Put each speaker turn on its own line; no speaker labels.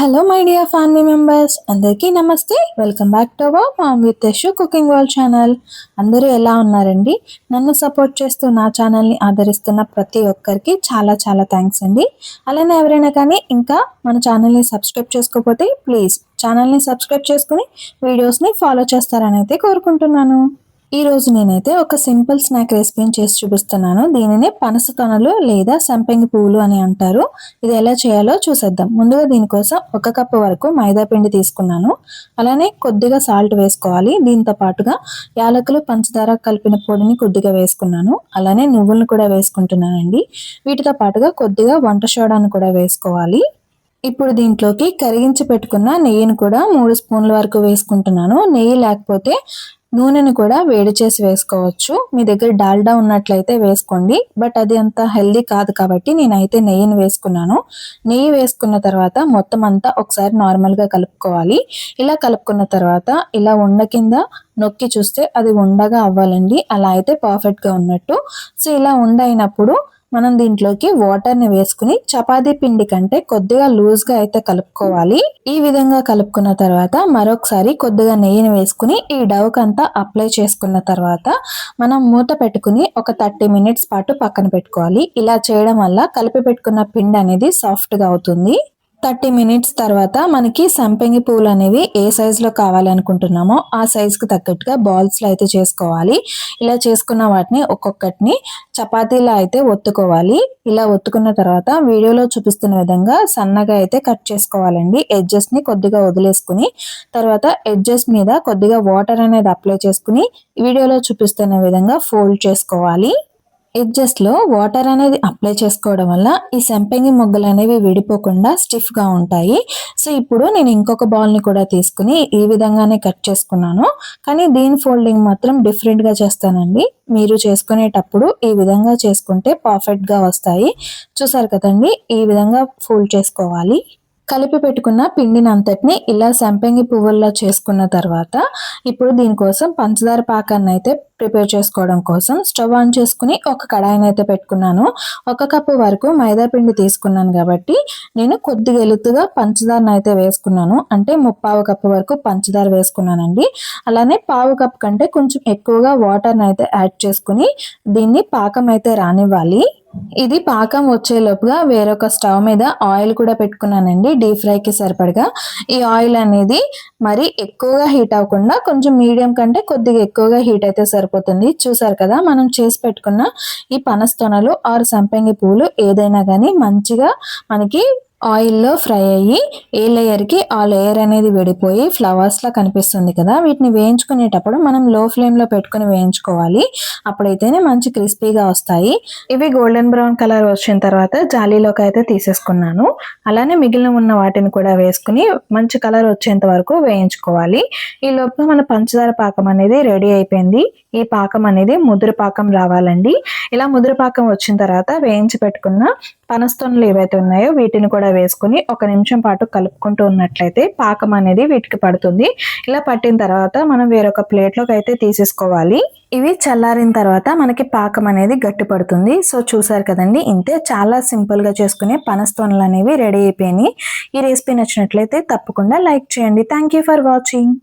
Hello my dear family members అందరికీ నమస్తే. Welcome back to our mom with Yashu cooking world channel అందరూ ఎలా ఉన్నారండి? నన్ను సపోర్ట్ చేస్తూ నా ఛానల్ని ఆదరిస్తున్న ప్రతి ఒక్కరికి చాలా చాలా థ్యాంక్స్ అండి. అలానే ఎవరైనా కానీ ఇంకా మన ఛానల్ని సబ్స్క్రైబ్ చేసుకోకపోతే ప్లీజ్ ఛానల్ని సబ్స్క్రైబ్ చేసుకుని వీడియోస్ని ఫాలో చేస్తారని అయితే కోరుకుంటున్నాను. ఈ రోజు నేనైతే ఒక సింపుల్ స్నాక్ రెసిపీని చేసి చూపిస్తున్నాను. దీనిని పనసతొనలు లేదా సంపెంగి పువ్వులు అని అంటారు. ఇది ఎలా చేయాలో చూసేద్దాం. ముందుగా దీనికోసం ఒక కప్పు వరకు మైదా పిండి తీసుకున్నాను. అలానే కొద్దిగా సాల్ట్ వేసుకోవాలి. దీంతో పాటుగా యాలకులు పంచదార కలిపిన పొడిని కొద్దిగా వేసుకున్నాను. అలానే నువ్వులను కూడా వేసుకుంటున్నానండి. వీటితో పాటుగా కొద్దిగా వంట సోడాను కూడా వేసుకోవాలి. ఇప్పుడు దీంట్లోకి కరిగించి పెట్టుకున్న నెయ్యిని కూడా మూడు స్పూన్ల వరకు వేసుకుంటున్నాను. నెయ్యి లేకపోతే నూనెను కూడా వేడి చేసి వేసుకోవచ్చు. మీ దగ్గర డాల్డా ఉన్నట్లయితే వేసుకోండి. బట్ అది అంత హెల్దీ కాదు కాబట్టి నేనైతే నెయ్యిని వేసుకున్నాను. నెయ్యి వేసుకున్న తర్వాత మొత్తం అంతా ఒకసారి నార్మల్గా కలుపుకోవాలి. ఇలా కలుపుకున్న తర్వాత ఇలా ఉండ కింద నొక్కి చూస్తే అది ఉండగా అవ్వాలండి. అలా అయితే పర్ఫెక్ట్గా ఉన్నట్టు. సో ఇలా ఉండ అయినప్పుడు మనం దీంట్లోకి వాటర్ని వేసుకుని చపాతీ పిండి కంటే కొద్దిగా లూజ్గా అయితే కలుపుకోవాలి. ఈ విధంగా కలుపుకున్న తర్వాత మరొకసారి కొద్దిగా నెయ్యిని వేసుకుని ఈ డవ్ అంతా అప్లై చేసుకున్న తర్వాత మనం మూత పెట్టుకుని ఒక థర్టీ మినిట్స్ పాటు పక్కన పెట్టుకోవాలి. ఇలా చేయడం వల్ల కలిపి పెట్టుకున్న పిండి అనేది సాఫ్ట్గా అవుతుంది. థర్టీ మినిట్స్ తర్వాత మనకి సంపెంగి పూలు అనేవి ఏ సైజులో కావాలనుకుంటున్నామో ఆ సైజుకి తగ్గట్టుగా బాల్స్లో అయితే చేసుకోవాలి. ఇలా చేసుకున్న వాటిని ఒక్కొక్కటిని చపాతీలో అయితే ఒత్తుకోవాలి. ఇలా ఒత్తుకున్న తర్వాత వీడియోలో చూపిస్తున్న విధంగా సన్నగా అయితే కట్ చేసుకోవాలండి. ఎడ్జెస్ని కొద్దిగా వదిలేసుకుని తర్వాత ఎడ్జెస్ మీద కొద్దిగా వాటర్ అనేది అప్లై చేసుకుని వీడియోలో చూపిస్తున్న విధంగా ఫోల్డ్ చేసుకోవాలి. ఎడ్జస్ట్లో వాటర్ అనేది అప్లై చేసుకోవడం వల్ల ఈ సంపెంగి మొగ్గలు అనేవి విడిపోకుండా స్టిఫ్గా ఉంటాయి. సో ఇప్పుడు నేను ఇంకొక బాల్ని కూడా తీసుకుని ఈ విధంగానే కట్ చేసుకున్నాను. కానీ దీని ఫోల్డింగ్ మాత్రం డిఫరెంట్గా చేస్తానండి. మీరు చేసుకునేటప్పుడు ఈ విధంగా చేసుకుంటే పర్ఫెక్ట్గా వస్తాయి. చూసారు కదండి ఈ విధంగా ఫోల్డ్ చేసుకోవాలి. కలిపి పెట్టుకున్న పిండిని అంతటిని ఇలా సంపెంగి పువ్వుల్లో చేసుకున్న తర్వాత ఇప్పుడు దీనికోసం పంచదార పాకాన్ని అయితే ప్రిపేర్ చేసుకోవడం కోసం స్టవ్ ఆన్ చేసుకుని ఒక కడాయిని అయితే పెట్టుకున్నాను. ఒక కప్పు వరకు మైదా పిండి తీసుకున్నాను కాబట్టి నేను కొద్దిగా ఎలుతుగా పంచదారను అయితే వేసుకున్నాను. అంటే ముప్పావు కప్పు వరకు పంచదార వేసుకున్నానండి. అలానే పావు కప్పు కంటే కొంచెం ఎక్కువగా వాటర్ని అయితే యాడ్ చేసుకుని దీన్ని పాకం అయితే రానివ్వాలి. ఇది పాకం వచ్చేలోపుగా వేరొక స్టవ్ మీద ఆయిల్ కూడా పెట్టుకున్నానండి. డీప్ ఫ్రైకి సరిపడగా. ఈ ఆయిల్ అనేది మరి ఎక్కువగా హీట్ అవ్వకుండా కొంచెం మీడియం కంటే కొద్దిగా ఎక్కువగా హీట్ అయితే సరిపోతుంది. చూసారు కదా మనం చేసి పెట్టుకున్న ఈ పనస్తొనలు ఆరు సంపెంగి పూలు ఏదైనా కానీ మంచిగా మనకి ఆయిల్లో ఫ్రై అయ్యి ఏ లేయర్కి ఆ లేయర్ అనేది విడిపోయి ఫ్లవర్స్లా కనిపిస్తుంది కదా వీటిని వేయించుకునేటప్పుడు మనం లో ఫ్లేమ్లో పెట్టుకుని వేయించుకోవాలి. అప్పుడైతేనే మంచి క్రిస్పీగా వస్తాయి. ఇవి గోల్డెన్ బ్రౌన్ కలర్ వచ్చిన తర్వాత జాలీలోకి అయితే తీసేసుకున్నాను. అలానే మిగిలిన ఉన్న వాటిని కూడా వేసుకుని మంచి కలర్ వచ్చేంత వరకు వేయించుకోవాలి. ఈ లోపల మన పంచదార పాకం అనేది రెడీ అయిపోయింది. ఈ పాకం అనేది ముదురు పాకం రావాలండి. ఇలా ముదురు పాకం వచ్చిన తర్వాత వేయించి పెట్టుకున్న పనస్తోనలు ఏవైతే ఉన్నాయో వీటిని కూడా వేసుకుని ఒక నిమిషం పాటు కలుపుకుంటూ ఉన్నట్లయితే పాకం అనేది వీటికి పడుతుంది. ఇలా పట్టిన తర్వాత మనం వేరొక ప్లేట్లోకి అయితే తీసేసుకోవాలి. ఇవి చల్లారిన తర్వాత మనకి పాకం అనేది గట్టి పడుతుంది. సో చూసారు కదండి ఇంతే చాలా సింపుల్గా చేసుకునే పనస్తోనలు అనేవి రెడీ అయిపోయినాయి. ఈ రెసిపీ నచ్చినట్లయితే తప్పకుండా లైక్ చేయండి. Thank you for watching.